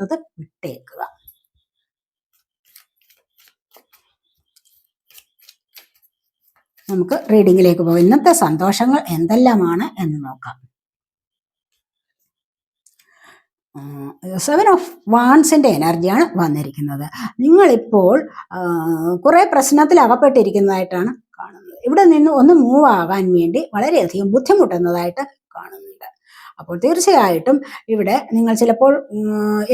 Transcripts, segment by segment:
അല്ലാത്തത് വിട്ടേക്കുക. നമുക്ക് റീഡിങ്ങിലേക്ക് പോകാം. ഇന്നത്തെ സന്തോഷങ്ങൾ എന്തെല്ലാമാണ് എന്ന് നോക്കാം. സെവൻ ഓഫ് വാൺസിന്റെ എനർജിയാണ് വന്നിരിക്കുന്നത്. നിങ്ങളിപ്പോൾ കുറെ പ്രശ്നത്തിൽ അകപ്പെട്ടിരിക്കുന്നതായിട്ടാണ് കാണുന്നത്. ഇവിടെ നിന്ന് ഒന്ന് മൂവ് ആകാൻ വേണ്ടി വളരെയധികം ബുദ്ധിമുട്ടുന്നതായിട്ട് കാണുന്നുണ്ട് അപ്പോൾ തീർച്ചയായിട്ടും ഇവിടെ നിങ്ങൾ ചിലപ്പോൾ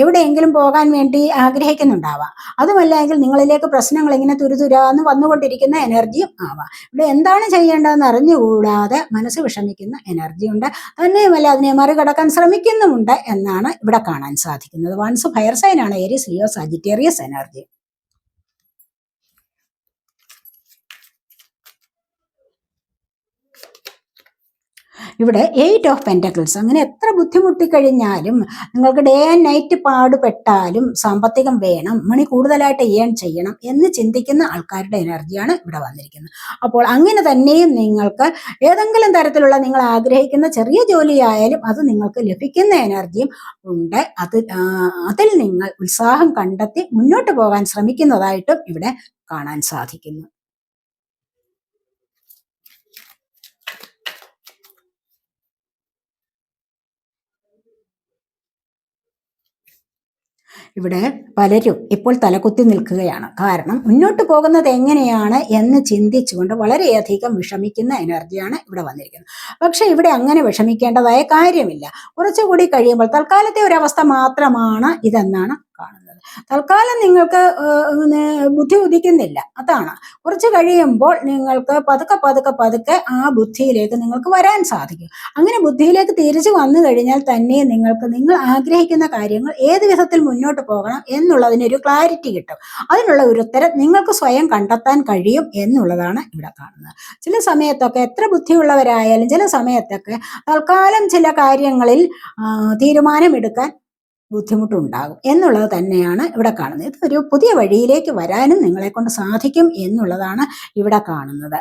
എവിടെയെങ്കിലും പോകാൻ വേണ്ടി ആഗ്രഹിക്കുന്നുണ്ടാവാം. അതുമല്ലെങ്കിൽ നിങ്ങളിലേക്ക് പ്രശ്നങ്ങൾ ഇങ്ങനെ തുരുതുരാന്ന് വന്നുകൊണ്ടിരിക്കുന്ന എനർജിയും ആവാം. ഇവിടെ എന്താണ് ചെയ്യേണ്ടതെന്ന് അറിഞ്ഞുകൂടാതെ മനസ്സ് വിഷമിക്കുന്ന എനർജി ഉണ്ട് തന്നെയുമല്ല അതിനെ മറികടക്കാൻ ശ്രമിക്കുന്നുമുണ്ട് എന്നാണ് ഇവിടെ കാണാൻ സാധിക്കുന്നത്. വൺസ് ഫയർ സൈൻ ആണ് ഏരിയസ് ലിയോ സജിറ്റേറിയസ് എനർജി. ഇവിടെ എയ്റ്റ് ഓഫ് പെന്റക്കിൾസ് അങ്ങനെ എത്ര ബുദ്ധിമുട്ടി കഴിഞ്ഞാലും നിങ്ങൾക്ക് ഡേ ആൻഡ് നൈറ്റ് പാടുപെട്ടാലും സാമ്പത്തികം വേണം മണി കൂടുതലായിട്ട് ഏൺ ചെയ്യണം എന്ന് ചിന്തിക്കുന്ന ആൾക്കാരുടെ എനർജിയാണ് ഇവിടെ വന്നിരിക്കുന്നത്. അപ്പോൾ അങ്ങനെ തന്നെയും നിങ്ങൾക്ക് ഏതെങ്കിലും തരത്തിലുള്ള നിങ്ങൾ ആഗ്രഹിക്കുന്ന ചെറിയ ജോലിയായാലും അത് നിങ്ങൾക്ക് ലഭിക്കുന്ന എനർജിയും ഉണ്ട്. അത് അതിൽ നിങ്ങൾ ഉത്സാഹം കണ്ടെത്തി മുന്നോട്ട് പോകാൻ ശ്രമിക്കുന്നതായിട്ടും ഇവിടെ കാണാൻ സാധിക്കുന്നു. ഇവിടെ പലരും ഇപ്പോൾ തലകുത്തി നിൽക്കുകയാണ്. കാരണം മുന്നോട്ട് പോകുന്നത് എങ്ങനെയാണ് എന്ന് ചിന്തിച്ചുകൊണ്ട് വളരെയധികം വിഷമിക്കുന്ന എനർജിയാണ് ഇവിടെ വന്നിരിക്കുന്നത്. പക്ഷേ ഇവിടെ അങ്ങനെ വിഷമിക്കേണ്ടതായ കാര്യമില്ല. കുറച്ചുകൂടി കഴിയുമ്പോൾ തൽക്കാലത്തെ ഒരവസ്ഥ മാത്രമാണ് ഇതെന്നാണ് കാണുന്നത്. തൽക്കാലം നിങ്ങൾക്ക് ബുദ്ധി ഉദിക്കുന്നില്ല. അതാണ്. കുറച്ച് കഴിയുമ്പോൾ നിങ്ങൾക്ക് പതുക്കെ പതുക്കെ പതുക്കെ ആ ബുദ്ധിയിലേക്ക് നിങ്ങൾക്ക് വരാൻ സാധിക്കും. അങ്ങനെ ബുദ്ധിയിലേക്ക് തിരിച്ചു വന്നു കഴിഞ്ഞാൽ തന്നെ നിങ്ങൾക്ക് നിങ്ങൾ ആഗ്രഹിക്കുന്ന കാര്യങ്ങൾ ഏത് വിധത്തിൽ മുന്നോട്ട് പോകണം എന്നുള്ളതിനൊരു ക്ലാരിറ്റി കിട്ടും. അതിനുള്ള ഒരു ഉത്തരം നിങ്ങൾക്ക് സ്വയം കണ്ടെത്താൻ കഴിയും എന്നുള്ളതാണ് ഇവിടെ കാണുന്നത്. ചില സമയത്തൊക്കെ എത്ര ബുദ്ധിയുള്ളവരായാലും ചില സമയത്തൊക്കെ തൽക്കാലം ചില കാര്യങ്ങളിൽ തീരുമാനമെടുക്കാൻ ബുദ്ധിമുട്ടുണ്ടാകും. എന്നുള്ളത് തന്നെയാണ് ഇവിടെ കാണുന്നത്. ഇത് ഒരു പുതിയ വഴിയിലേക്ക് വരാനും നിങ്ങളെ കൊണ്ട് സാധിക്കും എന്നുള്ളതാണ് ഇവിടെ കാണുന്നത്.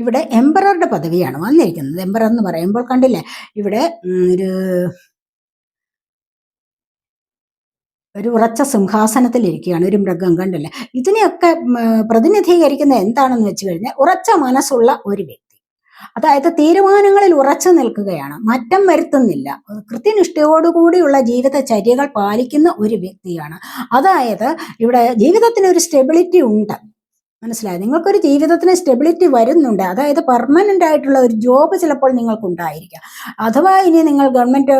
ഇവിടെ എംബററുടെ പദവിയാണ് വന്നിരിക്കുന്നത്. എംബറർ എന്ന് പറയുമ്പോൾ കണ്ടില്ലേ? ഇവിടെ ഒരു ഒരു ഉറച്ച സിംഹാസനത്തിൽ ഇരിക്കുകയാണ് ഒരു മൃഗം കണ്ടല്ലേ? ഇതിനെയൊക്കെ പ്രതിനിധീകരിക്കുന്ന എന്താണെന്ന് വെച്ച് കഴിഞ്ഞാൽ ഉറച്ച മനസ്സുള്ള ഒരു വ്യക്തി. അതായത് തീരുമാനങ്ങളിൽ ഉറച്ചു നിൽക്കുകയാണ് മാറ്റം വരുത്തുന്നില്ല. കൃത്യനിഷ്ഠയോടുകൂടിയുള്ള ജീവിതചര്യകൾ പാലിക്കുന്ന ഒരു വ്യക്തിയാണ്. അതായത് ഇവിടെ ജീവിതത്തിന് ഒരു സ്റ്റെബിലിറ്റി ഉണ്ട്. മനസ്സിലായി? നിങ്ങൾക്കൊരു ജീവിതത്തിന് സ്റ്റെബിലിറ്റി വരുന്നുണ്ട്. അതായത് പെർമനന്റ് ആയിട്ടുള്ള ഒരു ജോബ് ചിലപ്പോൾ നിങ്ങൾക്ക് ഉണ്ടായിരിക്കാം അഥവാ ഇനി നിങ്ങൾ ഗവൺമെന്റ്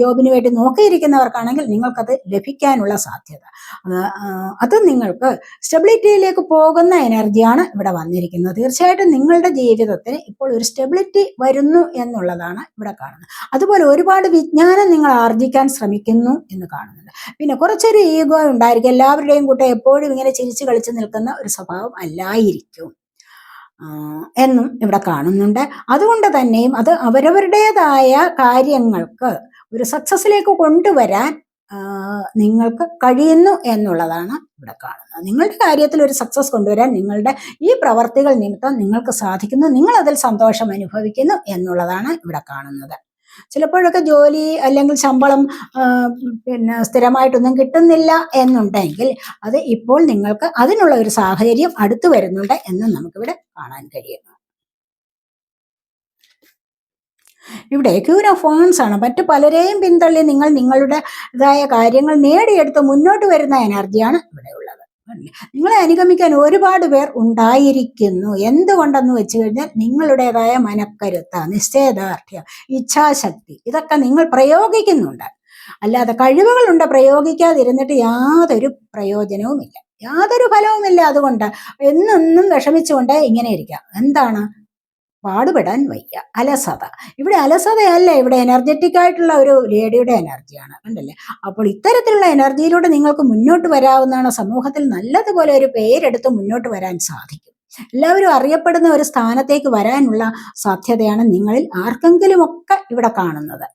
ജോബിന് വേണ്ടി നോക്കിയിരിക്കുന്നവർക്കാണെങ്കിൽ നിങ്ങൾക്കത് ലഭിക്കാനുള്ള സാധ്യത. അത് നിങ്ങൾക്ക് സ്റ്റെബിലിറ്റിയിലേക്ക് പോകുന്ന എനർജിയാണ് ഇവിടെ വന്നിരിക്കുന്നത്. തീർച്ചയായിട്ടും നിങ്ങളുടെ ജീവിതത്തിന് ഇപ്പോൾ ഒരു സ്റ്റെബിലിറ്റി വരുന്നു എന്നുള്ളതാണ് ഇവിടെ കാണുന്നത്. അതുപോലെ ഒരുപാട് വിജ്ഞാനം നിങ്ങൾ ആർജിക്കാൻ ശ്രമിക്കുന്നു എന്ന് കാണുന്നുണ്ട്. പിന്നെ കുറച്ചൊരു ഈഗോ ഉണ്ടായിരിക്കും. എല്ലാവരുടെയും കൂട്ടം എപ്പോഴും ഇങ്ങനെ ചിരിച്ചു കളിച്ച് നിൽക്കുന്ന ഒരു സ്വഭാവം അല്ലായിരിക്കും. എന്നും ഇവിടെ കാണുന്നുണ്ട്. അതുകൊണ്ട് തന്നെയും അത് അവരവരുടേതായ കാര്യങ്ങൾക്ക് ഒരു സക്സസിലേക്ക് കൊണ്ടുവരാൻ നിങ്ങൾക്ക് കഴിയുന്നു എന്നുള്ളതാണ് ഇവിടെ കാണുന്നത്. നിങ്ങളുടെ കാര്യത്തിൽ ഒരു സക്സസ് കൊണ്ടുവരാൻ നിങ്ങളുടെ ഈ പ്രവർത്തികൾ നിമിത്തം നിങ്ങൾക്ക് സാധിക്കുന്നു. നിങ്ങൾ അതിൽ സന്തോഷം അനുഭവിക്കുന്നു എന്നുള്ളതാണ് ഇവിടെ കാണുന്നത്. ചിലപ്പോഴൊക്കെ ജോലി അല്ലെങ്കിൽ ശമ്പളം പിന്നെ സ്ഥിരമായിട്ടൊന്നും കിട്ടുന്നില്ല എന്നുണ്ടെങ്കിൽ അത് ഇപ്പോൾ നിങ്ങൾക്ക് അതിനുള്ള ഒരു സാഹചര്യം അടുത്തു വരുന്നുണ്ട് എന്ന് നമുക്കിവിടെ കാണാൻ കഴിയുന്നു ഇവിടെ ക്യൂൻ ഓഫ് ഫോൺസ് ആണ് മറ്റ് പലരെയും പിന്തള്ളി നിങ്ങൾ നിങ്ങളുടേതായ കാര്യങ്ങൾ നേടിയെടുത്ത് മുന്നോട്ട് വരുന്ന എനർജിയാണ് ഇവിടെ ഉള്ളത് അല്ലേ? നിങ്ങളെ അനുഗമിക്കാൻ ഒരുപാട് പേർ ഉണ്ടായിരിക്കുന്നു. എന്തുകൊണ്ടെന്ന് വെച്ച് കഴിഞ്ഞാൽ നിങ്ങളുടേതായ മനക്കരുത്ത നിശ്ചയദാർഢ്യം ഇച്ഛാശക്തി ഇതൊക്കെ നിങ്ങൾ പ്രയോഗിക്കുന്നുണ്ട്. അല്ലാതെ കഴിവുകളുണ്ട് പ്രയോഗിക്കാതിരുന്നിട്ട് യാതൊരു പ്രയോജനവുമില്ല. യാതൊരു ഫലവുമില്ല അതുകൊണ്ട്. എന്നൊന്നും വിഷമിച്ചുകൊണ്ട് ഇങ്ങനെ ഇരിക്കാം എന്താണ്? പാടുപെടാൻ വയ്യ. അലസത. ഇവിടെ അലസതയല്ല ഇവിടെ എനർജറ്റിക് ആയിട്ടുള്ള ഒരു ലേഡിയുടെ എനർജിയാണ് കണ്ടല്ലേ? അപ്പോൾ ഇത്തരത്തിലുള്ള എനർജിയിലൂടെ നിങ്ങൾക്ക് മുന്നോട്ട് വരാവുന്നതാണ് സമൂഹത്തിൽ നല്ലതുപോലെ ഒരു പേരെടുത്ത് മുന്നോട്ട് വരാൻ സാധിക്കും. എല്ലാവരും അറിയപ്പെടുന്ന ഒരു സ്ഥാനത്തേക്ക് വരാനുള്ള സാധ്യതയാണ് നിങ്ങളിൽ ആർക്കെങ്കിലുമൊക്കെ ഇവിടെ കാണുന്നത്.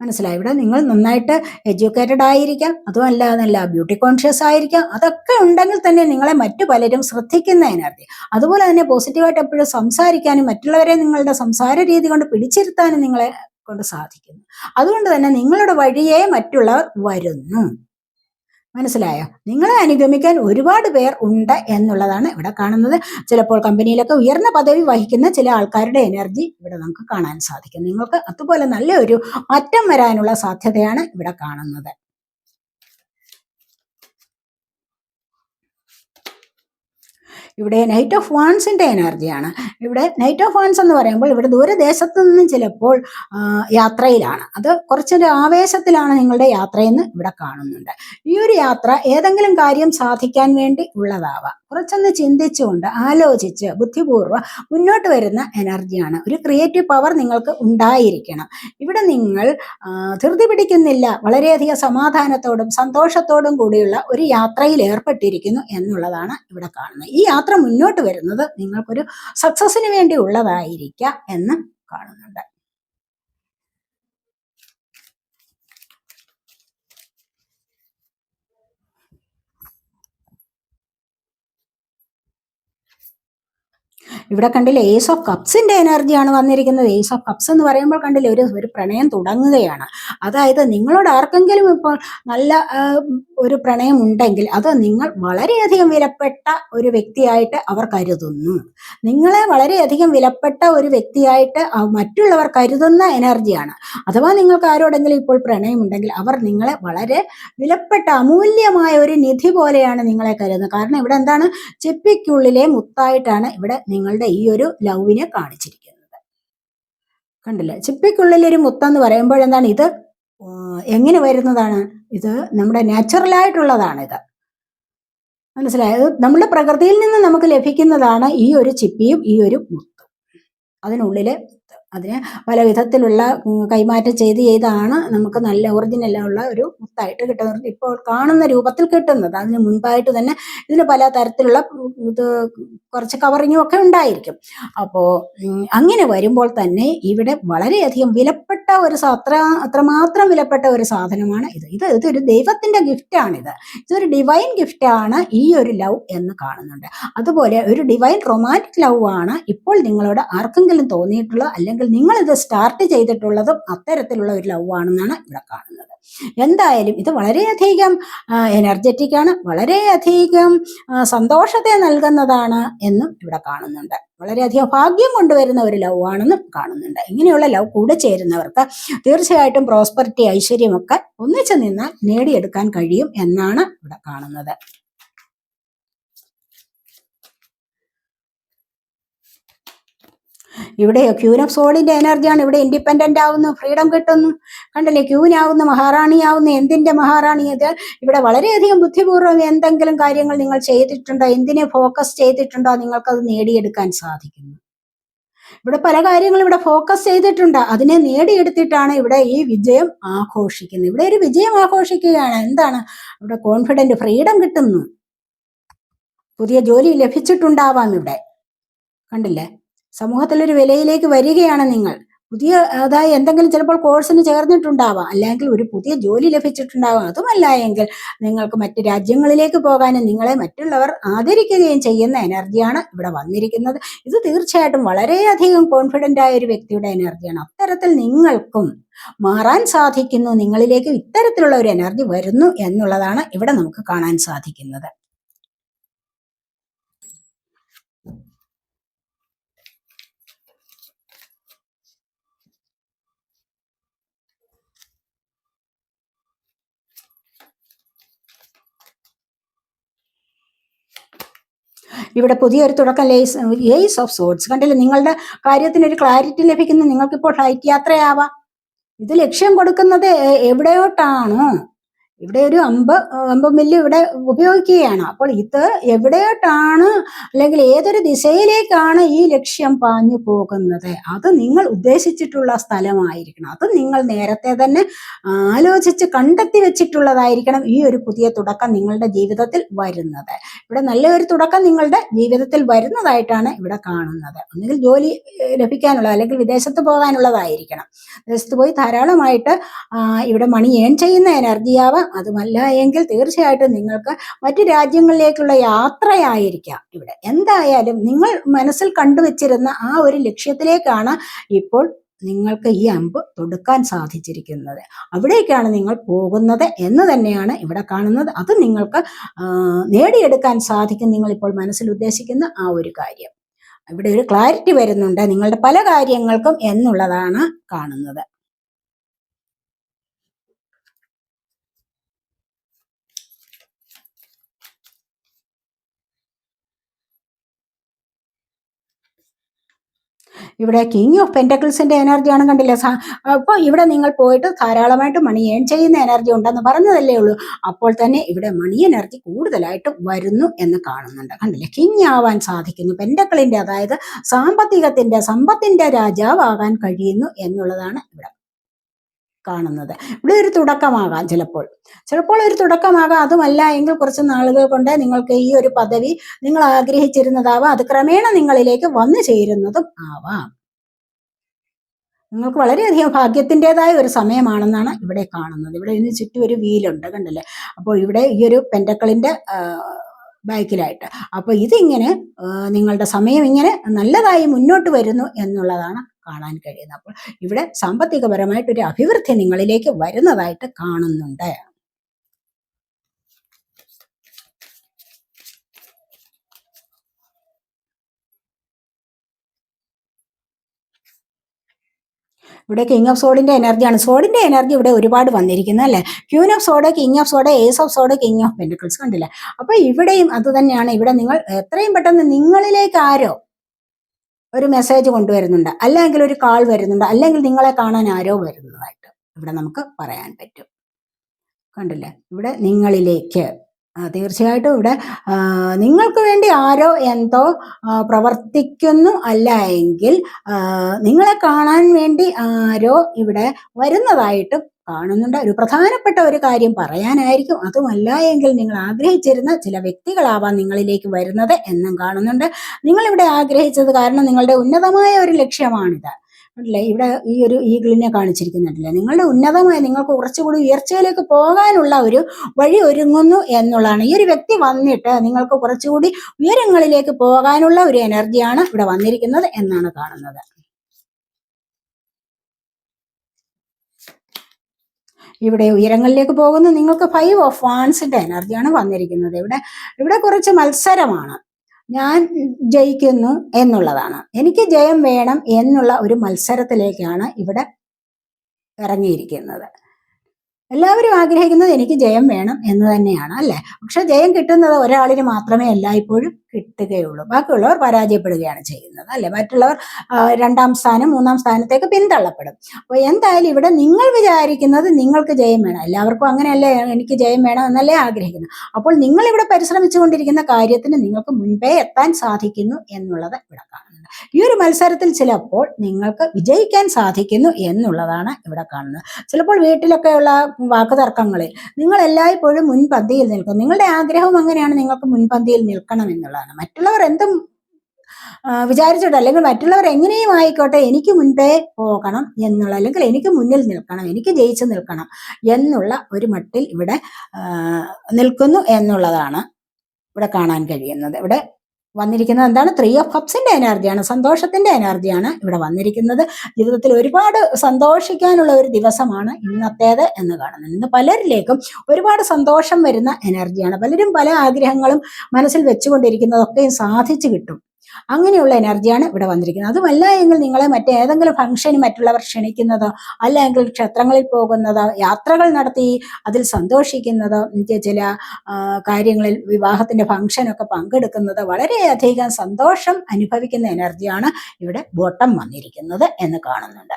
മനസ്സിലായി. ഇവിടെ നിങ്ങൾ നന്നായിട്ട് എഡ്യൂക്കേറ്റഡ് ആയിരിക്കാം. അതുമല്ല നല്ല ബ്യൂട്ടി കോൺഷ്യസ് ആയിരിക്കാം. അതൊക്കെ ഉണ്ടെങ്കിൽ തന്നെ നിങ്ങളെ മറ്റു പലരും ശ്രദ്ധിക്കുന്ന എനർജി അതുപോലെ തന്നെ പോസിറ്റീവായിട്ട് എപ്പോഴും സംസാരിക്കാനും മറ്റുള്ളവരെ നിങ്ങളുടെ സംസാര രീതി കൊണ്ട് പിടിച്ചിരുത്താനും നിങ്ങളെ കൊണ്ട് സാധിക്കുന്നു. അതുകൊണ്ട് തന്നെ നിങ്ങളുടെ വഴിയെ മറ്റുള്ളവർ വരുന്നു. മനസ്സിലായോ? നിങ്ങളെ അനുഗമിക്കാൻ ഒരുപാട് പേർ ഉണ്ട് എന്നുള്ളതാണ് ഇവിടെ കാണുന്നത്. ചിലപ്പോൾ കമ്പനിയിലൊക്കെ ഉയർന്ന പദവി വഹിക്കുന്ന ചില ആൾക്കാരുടെ എനർജി ഇവിടെ നമുക്ക് കാണാൻ സാധിക്കും. നിങ്ങൾക്ക് അതുപോലെ നല്ലൊരു മാറ്റം വരാനുള്ള സാധ്യതയാണ് ഇവിടെ കാണുന്നത്. ഇവിടെ നൈറ്റ് ഓഫ് വാൺസിന്റെ എനർജിയാണ് ഇവിടെ നൈറ്റ് ഓഫ് വാൺസ് എന്ന് പറയുമ്പോൾ ഇവിടെ ദൂരദേശത്തു നിന്നും ചിലപ്പോൾ യാത്രയിലാണ്. അത് കുറച്ചൊരു ആവേശത്തിലാണ് നിങ്ങളുടെ യാത്രയെന്ന് ഇവിടെ കാണുന്നുണ്ട്. ഈ ഒരു യാത്ര ഏതെങ്കിലും കാര്യം സാധിക്കാൻ വേണ്ടി ഉള്ളതാവാം. കുറച്ചൊന്ന് ചിന്തിച്ചുകൊണ്ട് ആലോചിച്ച് ബുദ്ധിപൂർവം മുന്നോട്ട് വരുന്ന എനർജിയാണ് ഒരു ക്രിയേറ്റീവ് പവർ നിങ്ങൾക്ക് ഉണ്ടായിരിക്കണം. ഇവിടെ നിങ്ങൾ ധൃതി പിടിക്കുന്നില്ല വളരെയധികം സമാധാനത്തോടും സന്തോഷത്തോടും കൂടിയുള്ള ഒരു യാത്രയിൽ ഏർപ്പെട്ടിരിക്കുന്നു എന്നുള്ളതാണ് ഇവിടെ കാണുന്നത്. ഈ യാത്ര മുന്നോട്ട് വരുന്നത് നിങ്ങൾക്കൊരു സക്സസിന് വേണ്ടി ഉള്ളതായിരിക്കാം എന്ന് കാണുന്നുണ്ട്. ഇവിടെ കണ്ടില്ലേ ഏസ് ഓഫ് കപ്സിന്റെ എനർജിയാണ് വന്നിരിക്കുന്നത്. ഏസ് ഓഫ് കപ്സ് എന്ന് പറയുമ്പോൾ കണ്ടില്ലേ ഒരു ഒരു പ്രണയം തുടങ്ങുകയാണ്. അതായത് നിങ്ങളോട് ആർക്കെങ്കിലും ഇപ്പോൾ നല്ല ഒരു പ്രണയം ഉണ്ടെങ്കിൽ അത് നിങ്ങൾ വളരെയധികം വിലപ്പെട്ട ഒരു വ്യക്തിയായിട്ട് അവർ കരുതുന്നു. നിങ്ങളെ വളരെയധികം വിലപ്പെട്ട ഒരു വ്യക്തിയായിട്ട് മറ്റുള്ളവർ കരുതുന്ന എനർജിയാണ് അഥവാ നിങ്ങൾക്ക് ആരോടെങ്കിലും ഇപ്പോൾ പ്രണയമുണ്ടെങ്കിൽ അവർ നിങ്ങളെ വളരെ വിലപ്പെട്ട അമൂല്യമായ ഒരു നിധി പോലെയാണ് നിങ്ങളെ കരുതുന്നത്. കാരണം ഇവിടെ എന്താണ്? ചെപ്പിക്കുള്ളിലെ മുത്തായിട്ടാണ് ഇവിടെ നിങ്ങളുടെ ഈ ഒരു ലവിനെ കാണിച്ചിരിക്കുന്നത്. കണ്ടില്ലേ? ചിപ്പിക്കുള്ളിൽ ഒരു മുത്തെന്ന് പറയുമ്പോൾ എന്താണ് ഇത്? എങ്ങനെ വരുന്നതാണ്? ഇത് നമ്മുടെ നാച്ചുറലായിട്ടുള്ളതാണ് ഇത്. മനസ്സിലായത് നമ്മുടെ പ്രകൃതിയിൽ നിന്ന് നമുക്ക് ലഭിക്കുന്നതാണ് ഈ ഒരു ചിപ്പിയും ഈ ഒരു മുത്തും. അതിനുള്ളിലെ മുത്ത് അതിനെ പല വിധത്തിലുള്ള കൈമാറ്റം ചെയ്ത് ചെയ്താണ് നമുക്ക് നല്ല ഒറിജിനൽ ഉള്ള ഒരു മുത്തായിട്ട് കിട്ടുന്നത്. ഇപ്പോൾ കാണുന്ന രൂപത്തിൽ കിട്ടുന്നത്. അതിന് മുൻപായിട്ട് തന്നെ ഇതിന് പല തരത്തിലുള്ള ഇത് കുറച്ച് കവറിങ്ങും ഒക്കെ ഉണ്ടായിരിക്കും. അപ്പോൾ അങ്ങനെ വരുമ്പോൾ തന്നെ ഇവിടെ വളരെയധികം വിലപ്പെട്ട ഒരു അത്ര അത്രമാത്രം വിലപ്പെട്ട ഒരു സാധനമാണ് ഇത്. ഇത് ഇതൊരു ദൈവത്തിന്റെ ഗിഫ്റ്റാണിത് ഇതൊരു ഡിവൈൻ ഗിഫ്റ്റാണ് ഈ ഒരു ലവ് എന്ന് കാണുന്നുണ്ട്. അതുപോലെ ഒരു ഡിവൈൻ റൊമാന്റിക് ലവ് ആണ് ഇപ്പോൾ നിങ്ങളോട് ആർക്കെങ്കിലും തോന്നിയിട്ടുള്ള അല്ലെങ്കിൽ നിങ്ങൾ ഇത് സ്റ്റാർട്ട് ചെയ്തിട്ടുള്ളതും അത്തരത്തിലുള്ള ഒരു ലവ് ആണെന്നാണ് ഇവിടെ കാണുന്നത്. എന്തായാലും ഇത് വളരെയധികം എനർജറ്റിക് ആണ് വളരെയധികം സന്തോഷത്തെ നൽകുന്നതാണ് എന്നും ഇവിടെ കാണുന്നുണ്ട്. വളരെയധികം ഭാഗ്യം കൊണ്ടുവരുന്ന ഒരു ലവ് ആണെന്നും കാണുന്നുണ്ട്. ഇങ്ങനെയുള്ള ലവ് കൂടെ ചേരുന്നവർക്ക് തീർച്ചയായിട്ടും പ്രോസ്പെറിറ്റി ഐശ്വര്യമൊക്കെ ഒന്നിച്ചു നിന്നാൽ നേടിയെടുക്കാൻ കഴിയും എന്നാണ് ഇവിടെ കാണുന്നത്. ഇവിടെ ക്യൂൻ ഓഫ് സോളിന്റെ എനർജിയാണ് ഇവിടെ ഇൻഡിപെൻഡന്റ് ആവുന്നു ഫ്രീഡം കിട്ടുന്നു. കണ്ടല്ലേ? ക്യൂനാവുന്നു മഹാറാണിയാവുന്നു എന്തിന്റെ മഹാറാണി ഇത്? ഇവിടെ വളരെയധികം ബുദ്ധിപൂർവം എന്തെങ്കിലും കാര്യങ്ങൾ നിങ്ങൾ ചെയ്തിട്ടുണ്ടോ? എന്തിനെ ഫോക്കസ് ചെയ്തിട്ടുണ്ടോ? നിങ്ങൾക്കത് നേടിയെടുക്കാൻ സാധിക്കുന്നു. ഇവിടെ പല കാര്യങ്ങളും ഇവിടെ ഫോക്കസ് ചെയ്തിട്ടുണ്ട്. അതിനെ നേടിയെടുത്തിട്ടാണ് ഇവിടെ ഈ വിജയം ആഘോഷിക്കുന്നത്. ഇവിടെ ഒരു വിജയം ആഘോഷിക്കുകയാണ്. എന്താണ്? ഇവിടെ കോൺഫിഡന്റ് ഫ്രീഡം കിട്ടുന്നു. പുതിയ ജോലി ലഭിച്ചിട്ടുണ്ടാവാം ഇവിടെ. കണ്ടില്ലേ? സമൂഹത്തിലൊരു വിലയിലേക്ക് വരികയാണ് നിങ്ങൾ. പുതിയ അതായത് എന്തെങ്കിലും ചിലപ്പോൾ കോഴ്സിന് ചേർന്നിട്ടുണ്ടാവാം. അല്ലെങ്കിൽ ഒരു പുതിയ ജോലി ലഭിച്ചിട്ടുണ്ടാവാം. അതുമല്ല എങ്കിൽ നിങ്ങൾക്ക് മറ്റ് രാജ്യങ്ങളിലേക്ക് പോകാനും നിങ്ങളെ മറ്റുള്ളവർ ആദരിക്കുകയും ചെയ്യുന്ന എനർജിയാണ് ഇവിടെ വന്നിരിക്കുന്നത്. ഇത് തീർച്ചയായിട്ടും വളരെയധികം കോൺഫിഡന്റ് ആയ ഒരു വ്യക്തിയുടെ എനർജിയാണ് അത്തരത്തിൽ നിങ്ങൾക്കും മാറാൻ സാധിക്കുന്നു. നിങ്ങളിലേക്ക് ഇത്തരത്തിലുള്ള ഒരു എനർജി വരുന്നു എന്നുള്ളതാണ് ഇവിടെ നമുക്ക് കാണാൻ സാധിക്കുന്നത്. ഇവിടെ പുതിയൊരു തുടക്കം ലേസ് ഏസ് ഓഫ് സോഡ്സ് കണ്ടില്ലേ? നിങ്ങളുടെ കാര്യത്തിന് ഒരു ക്ലാരിറ്റി ലഭിക്കുന്നു നിങ്ങൾക്കിപ്പോൾ ഫ്ലൈറ്റ് യാത്രയാവാം. ഇത് ലക്ഷ്യം കൊടുക്കുന്നത് എവിടെയോട്ടാണോ? ഇവിടെ ഒരു അമ്പ് അമ്പ് മില്ല് ഇവിടെ ഉപയോഗിക്കുകയാണ്. അപ്പോൾ ഇത് എവിടെയോട്ടാണ് അല്ലെങ്കിൽ ഏതൊരു ദിശയിലേക്കാണ് ഈ ലക്ഷ്യം പാഞ്ഞു പോകുന്നത്? അത് നിങ്ങൾ ഉദ്ദേശിച്ചിട്ടുള്ള സ്ഥലമായിരിക്കണം. അത് നിങ്ങൾ നേരത്തെ തന്നെ ആലോചിച്ച് കണ്ടെത്തി വെച്ചിട്ടുള്ളതായിരിക്കണം ഈ ഒരു പുതിയ തുടക്കം നിങ്ങളുടെ ജീവിതത്തിൽ വരുന്നത്. ഇവിടെ നല്ലൊരു തുടക്കം നിങ്ങളുടെ ജീവിതത്തിൽ വരുന്നതായിട്ടാണ് ഇവിടെ കാണുന്നത്. ഒന്നുകിൽ ജോലി ലഭിക്കാനുള്ള അല്ലെങ്കിൽ വിദേശത്ത് പോകാനുള്ളതായിരിക്കണം. വിദേശത്ത് പോയി ധാരാളമായിട്ട് ഇവിടെ മണി ഏൺ ചെയ്യുന്ന എനർജിയാവാം. അതുമല്ല എങ്കിൽ തീർച്ചയായിട്ടും നിങ്ങൾക്ക് മറ്റു രാജ്യങ്ങളിലേക്കുള്ള യാത്രയായിരിക്കാം ഇവിടെ. എന്തായാലും നിങ്ങൾ മനസ്സിൽ കണ്ടുവച്ചിരുന്ന ആ ഒരു ലക്ഷ്യത്തിലേക്കാണ് ഇപ്പോൾ നിങ്ങൾക്ക് ഈ അമ്പ് തൊടുക്കാൻ സാധിച്ചിരിക്കുന്നത്. അവിടേക്കാണ് നിങ്ങൾ പോകുന്നത് എന്ന് തന്നെയാണ് ഇവിടെ കാണുന്നത്. അത് നിങ്ങൾക്ക് നേടിയെടുക്കാൻ സാധിക്കും നിങ്ങൾ ഇപ്പോൾ മനസ്സിൽ ഉദ്ദേശിക്കുന്ന ആ ഒരു കാര്യം. ഇവിടെ ഒരു ക്ലാരിറ്റി വരുന്നുണ്ട്. നിങ്ങളുടെ പല കാര്യങ്ങൾക്കും എന്നുള്ളതാണ് കാണുന്നത്. ഇവിടെ കിങ് ഓഫ് പെന്റക്കിൾസിന്റെ എനർജിയാണ് കണ്ടില്ലേ? അപ്പോൾ ഇവിടെ നിങ്ങൾ പോയിട്ട് ധാരാളമായിട്ട് മണി ഏൺ ചെയ്യുന്ന എനർജി ഉണ്ടെന്ന് പറഞ്ഞതല്ലേ ഉള്ളൂ. അപ്പോൾ തന്നെ ഇവിടെ മണി എനർജി കൂടുതലായിട്ട് വരുന്നു എന്ന് കാണുന്നുണ്ട്. കണ്ടില്ലേ? കിങ് ആവാൻ സാധിക്കുന്നു. പെന്റക്കിളിന്റെ അതായത് സാമ്പത്തികത്തിന്റെ സമ്പത്തിന്റെ രാജാവാകാൻ കഴിയുന്നു എന്നുള്ളതാണ് ഇവിടെ കാണുന്നത്. ഇവിടെ ഒരു തുടക്കമാകാം ചിലപ്പോൾ. ചിലപ്പോൾ ഒരു തുടക്കമാകാം. അതുമല്ല എങ്കിൽ കുറച്ച് നാളുകൾ കൊണ്ട് നിങ്ങൾക്ക് ഈ ഒരു പദവി നിങ്ങൾ ആഗ്രഹിച്ചിരുന്നതാവാം. അത് ക്രമേണ നിങ്ങളിലേക്ക് വന്നു ചേരുന്നതും ആവാം. നിങ്ങൾക്ക് വളരെയധികം ഭാഗ്യത്തിന്റെതായ ഒരു സമയമാണെന്നാണ് ഇവിടെ കാണുന്നത്. ഇവിടെ ഇതിന് ചുറ്റും ഒരു വീലുണ്ട് കണ്ടല്ലേ? അപ്പോൾ ഇവിടെ ഈ ഒരു പെന്റക്കളിന്റെ ബാക്കിലായിട്ട്. അപ്പോൾ ഇതിങ്ങനെ നിങ്ങളുടെ സമയം ഇങ്ങനെ നല്ലതായി മുന്നോട്ട് വരുന്നു എന്നുള്ളതാണ് കാണാൻ കഴിയുന്നത് അപ്പോൾ ഇവിടെ സാമ്പത്തികപരമായിട്ട് ഒരു അഭിവൃദ്ധി നിങ്ങളിലേക്ക് വരുന്നതായിട്ട് കാണുന്നുണ്ട്. ഇവിടെ കിങ് ഓഫ് സോഡിന്റെ എനർജിയാണ് സോഡിന്റെ എനർജി ഇവിടെ ഒരുപാട് വന്നിരിക്കുന്നത് അല്ലേ? Queen of sword king of sword ace of sword king of pentacles കണ്ടില്ലേ? അപ്പൊ ഇവിടെയും അത് തന്നെയാണ്. ഇവിടെ നിങ്ങൾ എത്രയും പെട്ടെന്ന് നിങ്ങളിലേക്ക് ആരോ ഒരു മെസ്സേജ് കൊണ്ടുവരുന്നുണ്ട്. അല്ലെങ്കിൽ ഒരു കാൾ വരുന്നുണ്ട്. അല്ലെങ്കിൽ നിങ്ങളെ കാണാൻ ആരോ വരുന്നതായിട്ട് ഇവിടെ നമുക്ക് പറയാൻ പറ്റും. കണ്ടില്ലേ? ഇവിടെ നിങ്ങളിലേക്ക്. തീർച്ചയായിട്ടും ഇവിടെ നിങ്ങൾക്ക് വേണ്ടി ആരോ എന്തോ പ്രവർത്തിക്കുന്നു അല്ല എങ്കിൽ നിങ്ങളെ കാണാൻ വേണ്ടി ആരോ ഇവിടെ വരുന്നതായിട്ടും കാണുന്നുണ്ട്. ഒരു പ്രധാനപ്പെട്ട ഒരു കാര്യം പറയാനായിരിക്കും. അതുമല്ല എങ്കിൽ നിങ്ങൾ ആഗ്രഹിച്ചിരുന്ന ചില വ്യക്തികളാവാം നിങ്ങളിലേക്ക് വരുന്നത് എന്നും കാണുന്നുണ്ട്. നിങ്ങളിവിടെ ആഗ്രഹിച്ചത് കാരണം നിങ്ങളുടെ ഉന്നതമായ ഒരു ലക്ഷ്യമാണിത്. അല്ലേ? ഇവിടെ ഈ ഒരു ഈഗിളിനെ കാണിച്ചിരിക്കുന്നുണ്ടല്ലേ? നിങ്ങളുടെ ഉന്നതമായ നിങ്ങൾക്ക് കുറച്ചുകൂടി ഉയർച്ചയിലേക്ക് പോകാനുള്ള ഒരു വഴി ഒരുങ്ങുന്നു എന്നുള്ളതാണ്. ഈ ഒരു വ്യക്തി വന്നിട്ട് നിങ്ങൾക്ക് കുറച്ചുകൂടി ഉയരങ്ങളിലേക്ക് പോകാനുള്ള ഒരു എനർജിയാണ് ഇവിടെ വന്നിരിക്കുന്നത് എന്നാണ് കാണുന്നത്. ഇവിടെ ഉയരങ്ങളിലേക്ക് പോകുന്നു. നിങ്ങൾക്ക് ഫൈവ് ഓഫ് വാൻസിന്റെ എനർജിയാണ് വന്നിരിക്കുന്നത്. ഇവിടെ ഇവിടെ കുറച്ച് മത്സരമാണ്. ഞാൻ ജയിക്കുന്നു എന്നുള്ളതാണ്. എനിക്ക് ജയം വേണം എന്നുള്ള ഒരു മത്സരത്തിലേക്കാണ് ഇവിടെ ഇറങ്ങിയിരിക്കുന്നത്. എല്ലാവരും ആഗ്രഹിക്കുന്നത് എനിക്ക് ജയം വേണം എന്ന് തന്നെയാണ് അല്ലേ? പക്ഷെ ജയം കിട്ടുന്നത് ഒരാളിന് മാത്രമേ എല്ലായ്പ്പോഴും കിട്ടുകയുള്ളൂ. ബാക്കിയുള്ളവർ പരാജയപ്പെടുകയാണ് ചെയ്യുന്നത് അല്ലെ? മറ്റുള്ളവർ രണ്ടാം സ്ഥാനം മൂന്നാം സ്ഥാനത്തേക്ക് പിന്തള്ളപ്പെടും. അപ്പോൾ എന്തായാലും ഇവിടെ നിങ്ങൾ വിചാരിക്കുന്നത് നിങ്ങൾക്ക് ജയം വേണം. എല്ലാവർക്കും അങ്ങനെയല്ലേ എനിക്ക് ജയം വേണം എന്നല്ലേ ആഗ്രഹിക്കുന്നു അപ്പോൾ നിങ്ങൾ ഇവിടെ പരിശ്രമിച്ചുകൊണ്ടിരിക്കുന്ന കാര്യത്തിന് നിങ്ങൾക്ക് മുൻപേ എത്താൻ സാധിക്കുന്നു എന്നുള്ളത് ഇവിടെ കാണുന്നുണ്ട് ഈ ഒരു മത്സരത്തിൽ ചിലപ്പോൾ നിങ്ങൾക്ക് വിജയിക്കാൻ സാധിക്കുന്നു എന്നുള്ളതാണ് ഇവിടെ കാണുന്നത്. ചിലപ്പോൾ വീട്ടിലൊക്കെയുള്ള വാക്കുതർക്കങ്ങളിൽ നിങ്ങൾ എല്ലായ്പ്പോഴും മുൻപന്തിയിൽ നിൽക്കും നിങ്ങളുടെ ആഗ്രഹം അങ്ങനെയാണ് നിങ്ങൾക്ക് മുൻപന്തിയിൽ നിൽക്കണം എന്നുള്ളതാണ്. മറ്റുള്ളവർ എന്തും വിചാരിച്ചിട്ട് അല്ലെങ്കിൽ മറ്റുള്ളവർ എങ്ങനെയും ആയിക്കോട്ടെ എനിക്ക് മുൻപേ പോകണം എന്നുള്ള അല്ലെങ്കിൽ എനിക്ക് മുന്നിൽ നിൽക്കണം എനിക്ക് ജയിച്ചു നിൽക്കണം എന്നുള്ള ഒരു മട്ടിൽ ഇവിടെ നിൽക്കുന്നു എന്നുള്ളതാണ് ഇവിടെ കാണാൻ കഴിയുന്നത്. ഇവിടെ വന്നിരിക്കുന്നത് എന്താണ്? ത്രീ ഓഫ് കപ്സിന്റെ എനർജിയാണ് സന്തോഷത്തിന്റെ എനർജിയാണ് ഇവിടെ വന്നിരിക്കുന്നത്. ജീവിതത്തിൽ ഒരുപാട് സന്തോഷിക്കാനുള്ള ഒരു ദിവസമാണ് ഇന്നത്തേത് എന്ന് കാണുന്നത്. ഇന്ന് പലരിലേക്കും ഒരുപാട് സന്തോഷം വരുന്ന എനർജിയാണ് പലരും പല ആഗ്രഹങ്ങളും മനസ്സിൽ വെച്ചുകൊണ്ടിരിക്കുന്നതൊക്കെയും സാധിച്ചു കിട്ടും. അങ്ങനെയുള്ള എനർജിയാണ് ഇവിടെ വന്നിരിക്കുന്നത്. അതുമല്ല എങ്കിൽ നിങ്ങളെ മറ്റേതെങ്കിലും ഫംഗ്ഷന് മറ്റുള്ളവർ ക്ഷണിക്കുന്നതോ അല്ലെങ്കിൽ ക്ഷേത്രങ്ങളിൽ പോകുന്നതോ യാത്രകൾ നടത്തി അതിൽ സന്തോഷിക്കുന്നതോ ചില കാര്യങ്ങളിൽ വിവാഹത്തിന്റെ ഫംഗ്ഷനൊക്കെ പങ്കെടുക്കുന്നത് വളരെയധികം സന്തോഷം അനുഭവിക്കുന്ന എനർജിയാണ് ഇവിടെ ബോട്ടം വന്നിരിക്കുന്നത് എന്ന് കാണുന്നുണ്ട്.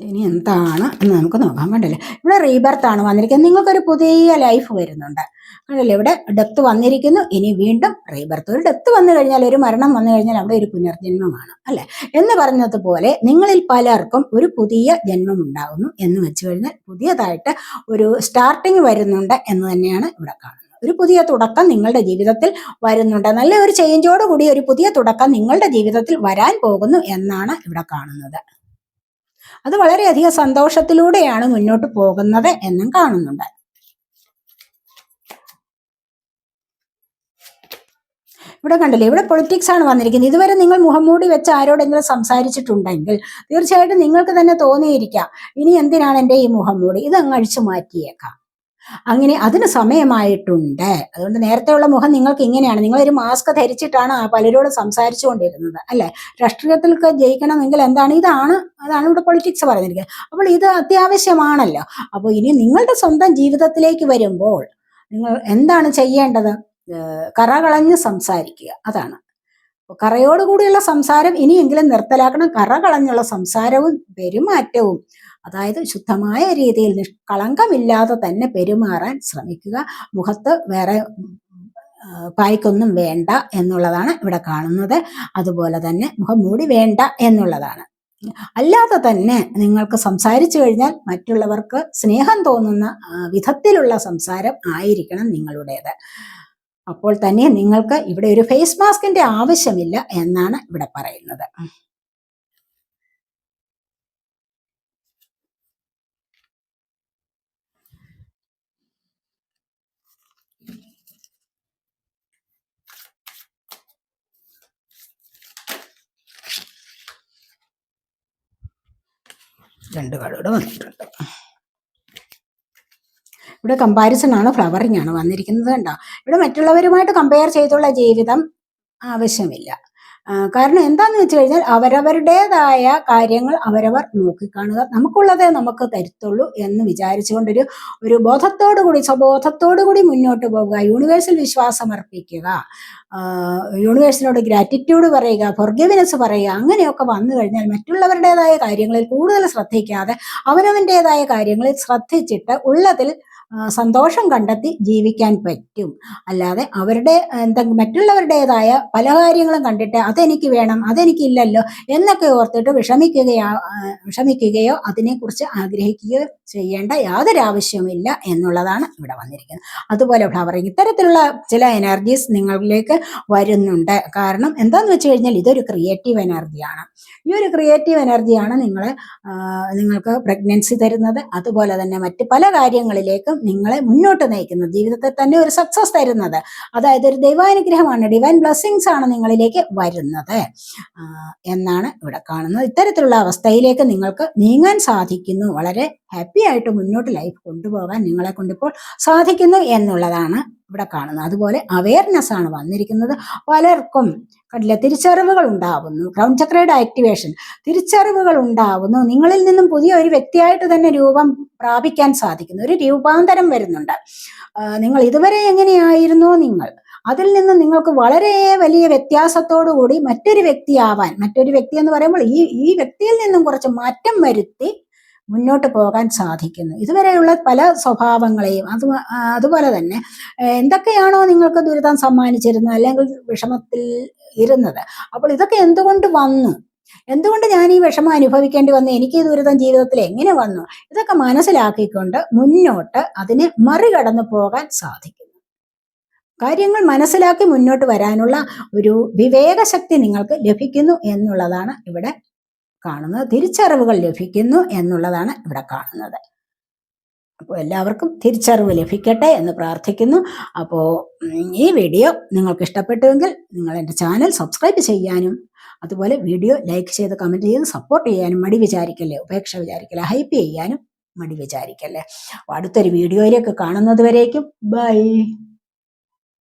ഇനി എന്താണ് എന്ന് നമുക്ക് നോക്കാം കണ്ടല്ലേ? ഇവിടെ റീബർത്ത് ആണ് വന്നിരിക്കുന്നത്. നിങ്ങൾക്കൊരു പുതിയ ലൈഫ് വരുന്നുണ്ട് കണ്ടല്ലേ? ഇവിടെ ഡെത്ത് വന്നിരിക്കുന്നു. ഇനി വീണ്ടും റീബർത്ത് ഒരു ഡെത്ത് വന്നു കഴിഞ്ഞാൽ ഒരു മരണം വന്നു കഴിഞ്ഞാൽ അവിടെ ഒരു പുനർജന്മമാണ് അല്ലെ? എന്ന് പറഞ്ഞതുപോലെ നിങ്ങളിൽ പലർക്കും ഒരു പുതിയ ജന്മം ഉണ്ടാകുന്നു എന്ന് വെച്ച് കഴിഞ്ഞാൽ പുതിയതായിട്ട് ഒരു സ്റ്റാർട്ടിങ് വരുന്നുണ്ട് എന്ന് തന്നെയാണ് ഇവിടെ കാണുന്നത്. ഒരു പുതിയ തുടക്കം നിങ്ങളുടെ ജീവിതത്തിൽ വരുന്നുണ്ട്. നല്ല ഒരു ചേഞ്ചോടുകൂടി ഒരു പുതിയ തുടക്കം നിങ്ങളുടെ ജീവിതത്തിൽ വരാൻ പോകുന്നു എന്നാണ് ഇവിടെ കാണുന്നത്. അത് വളരെയധികം സന്തോഷത്തിലൂടെയാണ് മുന്നോട്ട് പോകുന്നത് എന്നും കാണുന്നുണ്ട്. ഇവിടെ കണ്ടില്ലേ ഇവിടെ പൊളിറ്റിക്സ് ആണ് വന്നിരിക്കുന്നത്. ഇതുവരെ നിങ്ങൾ മുഖം മൂടി വെച്ച് ആരോടെങ്കിലും സംസാരിച്ചിട്ടുണ്ടെങ്കിൽ തീർച്ചയായിട്ടും നിങ്ങൾക്ക് തന്നെ തോന്നിയിരിക്കാം ഇനി എന്തിനാണ് എന്റെ ഈ മുഖംമൂടി ഇത് അങ്ങ് അഴിച്ചു മാറ്റിയേക്കാം. അങ്ങനെ അതിന് സമയമായിട്ടുണ്ട്. അതുകൊണ്ട് നേരത്തെയുള്ള മുഖം നിങ്ങൾക്ക് ഇങ്ങനെയാണ്. ഒരു മാസ്ക് ധരിച്ചിട്ടാണ് പലരോട് സംസാരിച്ചുകൊണ്ടിരുന്നത് അല്ലെ? രാഷ്ട്രീയത്തിലൊക്കെ ജയിക്കണമെങ്കിൽ എന്താണ്? ഇതാണ് അതാണ് ഇവിടെ പൊളിറ്റിക്സ് പറഞ്ഞിരിക്കുന്നത്. അപ്പോൾ ഇത് അത്യാവശ്യമാണല്ലോ. അപ്പോൾ ഇനി നിങ്ങളുടെ സ്വന്തം ജീവിതത്തിലേക്ക് വരുമ്പോൾ നിങ്ങൾ എന്താണ് ചെയ്യേണ്ടത്? കറകളഞ്ഞ് കറ കളഞ്ഞ് സംസാരിക്കുക. അതാണ്. കറയോടുകൂടിയുള്ള സംസാരം ഇനിയെങ്കിലും നിർത്തലാക്കണം. കറ കളഞ്ഞുള്ള സംസാരവും പെരുമാറ്റവും അതായത് ശുദ്ധമായ രീതിയിൽ നിഷ്കളങ്കമില്ലാതെ തന്നെ പെരുമാറാൻ ശ്രമിക്കുക. മുഖത്ത് വേറെ പായ്ക്കൊന്നും വേണ്ട എന്നുള്ളതാണ് ഇവിടെ കാണുന്നത്. അതുപോലെ തന്നെ മുഖം മൂടി വേണ്ട എന്നുള്ളതാണ്. അല്ലാതെ തന്നെ നിങ്ങൾക്ക് സംസാരിച്ചു കഴിഞ്ഞാൽ മറ്റുള്ളവർക്ക് സ്നേഹം തോന്നുന്ന വിധത്തിലുള്ള സംസാരം ആയിരിക്കണം നിങ്ങളുടേത്. അപ്പോൾ തന്നെ നിങ്ങൾക്ക് ഇവിടെ ഒരു ഫേസ് മാസ്കിന്റെ ആവശ്യമില്ല എന്നാണ് ഇവിടെ പറയുന്നത്. രണ്ട് കാർഡുകൂടെ വന്നിട്ടുണ്ട്. ഇവിടെ കമ്പാരിസൺ ആണ് ഫ്ലവറിംഗ് ആണ് വന്നിരിക്കുന്നത് കണ്ടോ? ഇവിടെ മറ്റുള്ളവരുമായിട്ട് കമ്പയർ ചെയ്തുള്ള ജീവിതം ആവശ്യമില്ല. കാരണം എന്താന്ന് വെച്ച് കഴിഞ്ഞാൽ അവരവരുടേതായ കാര്യങ്ങൾ അവരവർ നോക്കിക്കാണുക. നമുക്കുള്ളതേ നമുക്ക് തരുത്തുള്ളൂ എന്ന് വിചാരിച്ചുകൊണ്ടൊരു ഒരു ബോധത്തോടു കൂടി സ്വബോധത്തോടു കൂടി മുന്നോട്ട് പോവുക യൂണിവേഴ്സൽ വിശ്വാസം അർപ്പിക്കുക യൂണിവേഴ്സിനോട് ഗ്രാറ്റിറ്റ്യൂഡ് പറയുക ഫൊർഗിവിനെസ് പറയുക അങ്ങനെയൊക്കെ വന്നു കഴിഞ്ഞാൽ മറ്റുള്ളവരുടേതായ കാര്യങ്ങളിൽ കൂടുതൽ ശ്രദ്ധിക്കാതെ അവനവന്റെതായ കാര്യങ്ങളിൽ ശ്രദ്ധിച്ചിട്ട് ഉള്ളതിൽ സന്തോഷം കണ്ടെത്തി ജീവിക്കാൻ പറ്റും. അല്ലാതെ അവരുടെ എന്തെങ്കിലും മറ്റുള്ളവരുടേതായ പല കാര്യങ്ങളും കണ്ടിട്ട് അതെനിക്ക് വേണം അതെനിക്കില്ലല്ലോ എന്നൊക്കെ ഓർത്തിട്ട് വിഷമിക്കുകയോ വിഷമിക്കുകയോ അതിനെക്കുറിച്ച് ആഗ്രഹിക്കുകയോ ചെയ്യേണ്ട യാതൊരു ആവശ്യവുമില്ല എന്നുള്ളതാണ് ഇവിടെ വന്നിരിക്കുന്നത്. അതുപോലെ ഫ്ലവറിങ് ഇത്തരത്തിലുള്ള ചില എനർജീസ് നിങ്ങളിലേക്ക് വരുന്നുണ്ട്. കാരണം എന്താന്ന് വെച്ച് കഴിഞ്ഞാൽ ഇതൊരു ക്രിയേറ്റീവ് എനർജിയാണ് ഈ ഒരു ക്രിയേറ്റീവ് എനർജിയാണ് നിങ്ങളെ നിങ്ങൾക്ക് പ്രഗ്നൻസി തരുന്നത്. അതുപോലെ തന്നെ മറ്റ് പല കാര്യങ്ങളിലേക്കും നിങ്ങളെ മുന്നോട്ട് നയിക്കുന്നത് ജീവിതത്തെ തന്നെ ഒരു സക്സസ് തരുന്നത്. അതായത് ഒരു ദൈവാനുഗ്രഹമാണ് ഡിവൈൻ ബ്ലെസ്സിങ്സ് ആണ് നിങ്ങളിലേക്ക് വരുന്നത്. എന്നാണ് ഇവിടെ കാണുന്നത്. ഇത്തരത്തിലുള്ള അവസ്ഥയിലേക്ക് നിങ്ങൾക്ക് നീങ്ങാൻ സാധിക്കുന്നു. വളരെ ഹാപ്പി ആയിട്ട് മുന്നോട്ട് ലൈഫ് കൊണ്ടുപോകാൻ നിങ്ങളെ കൊണ്ടിപ്പോൾ സാധിക്കുന്നു എന്നുള്ളതാണ് ഇവിടെ കാണുന്നത്. അതുപോലെ അവയർനെസ് ആണ് വന്നിരിക്കുന്നത്. പലർക്കും കണ്ടില്ല തിരിച്ചറിവുകൾ ഉണ്ടാവുന്നു. ക്രൗൺ ചക്രയുടെ ആക്ടിവേഷൻ തിരിച്ചറിവുകൾ ഉണ്ടാവുന്നു. നിങ്ങളിൽ നിന്നും പുതിയ ഒരു വ്യക്തിയായിട്ട് തന്നെ രൂപം പ്രാപിക്കാൻ സാധിക്കുന്നു. ഒരു രൂപാന്തരം വരുന്നുണ്ട്. നിങ്ങൾ ഇതുവരെ എങ്ങനെയായിരുന്നോ നിങ്ങൾ? അതിൽ നിന്ന് നിങ്ങൾക്ക് വളരെ വലിയ വ്യത്യാസത്തോടു കൂടി മറ്റൊരു വ്യക്തിയാവാൻ മറ്റൊരു വ്യക്തി എന്ന് പറയുമ്പോൾ ഈ ഈ വ്യക്തിയിൽ നിന്നും കുറച്ച് മാറ്റം വരുത്തി മുന്നോട്ട് പോകാൻ സാധിക്കുന്നു. ഇതുവരെയുള്ള പല സ്വഭാവങ്ങളെയും അത് അതുപോലെ തന്നെ എന്തൊക്കെയാണോ നിങ്ങൾക്ക് ദുരിതം സമ്മാനിച്ചിരുന്നത് അല്ലെങ്കിൽ വിഷമത്തിൽ ഇരുന്നത്? അപ്പോൾ ഇതൊക്കെ എന്തുകൊണ്ട് വന്നു? എന്തുകൊണ്ട് ഞാൻ ഈ വിഷമം അനുഭവിക്കേണ്ടി വന്നു? എനിക്ക് ഈ ദുരിതം ജീവിതത്തിൽ എങ്ങനെ വന്നു? ഇതൊക്കെ മനസ്സിലാക്കിക്കൊണ്ട് മുന്നോട്ട് അതിനെ മറികടന്നു പോകാൻ സാധിക്കുന്നു. കാര്യങ്ങൾ മനസ്സിലാക്കി മുന്നോട്ട് വരാനുള്ള ഒരു വിവേകശക്തി നിങ്ങൾക്ക് ലഭിക്കുന്നു എന്നുള്ളതാണ് ഇവിടെ കാണുന്നത് തിരിച്ചറിവുകൾ ലഭിക്കുന്നു എന്നുള്ളതാണ് ഇവിടെ കാണുന്നത്. അപ്പോൾ എല്ലാവർക്കും തിരിച്ചറിവ് ലഭിക്കട്ടെ എന്ന് പ്രാർത്ഥിക്കുന്നു. അപ്പോൾ ഈ വീഡിയോ നിങ്ങൾക്ക് ഇഷ്ടപ്പെട്ടുവെങ്കിൽ നിങ്ങൾ എന്റെ ചാനൽ സബ്സ്ക്രൈബ് ചെയ്യാനും അതുപോലെ വീഡിയോ ലൈക്ക് ചെയ്ത് കമന്റ് ചെയ്ത് സപ്പോർട്ട് ചെയ്യാനും മടി വിചാരിക്കല്ലേ? ഉപേക്ഷ വിചാരിക്കല്ലേ? ഹൈപ്പ് ചെയ്യാനും മടി വിചാരിക്കല്ലേ? അടുത്തൊരു വീഡിയോയിലേക്ക് കാണുന്നത് വരേക്കും. ബൈ.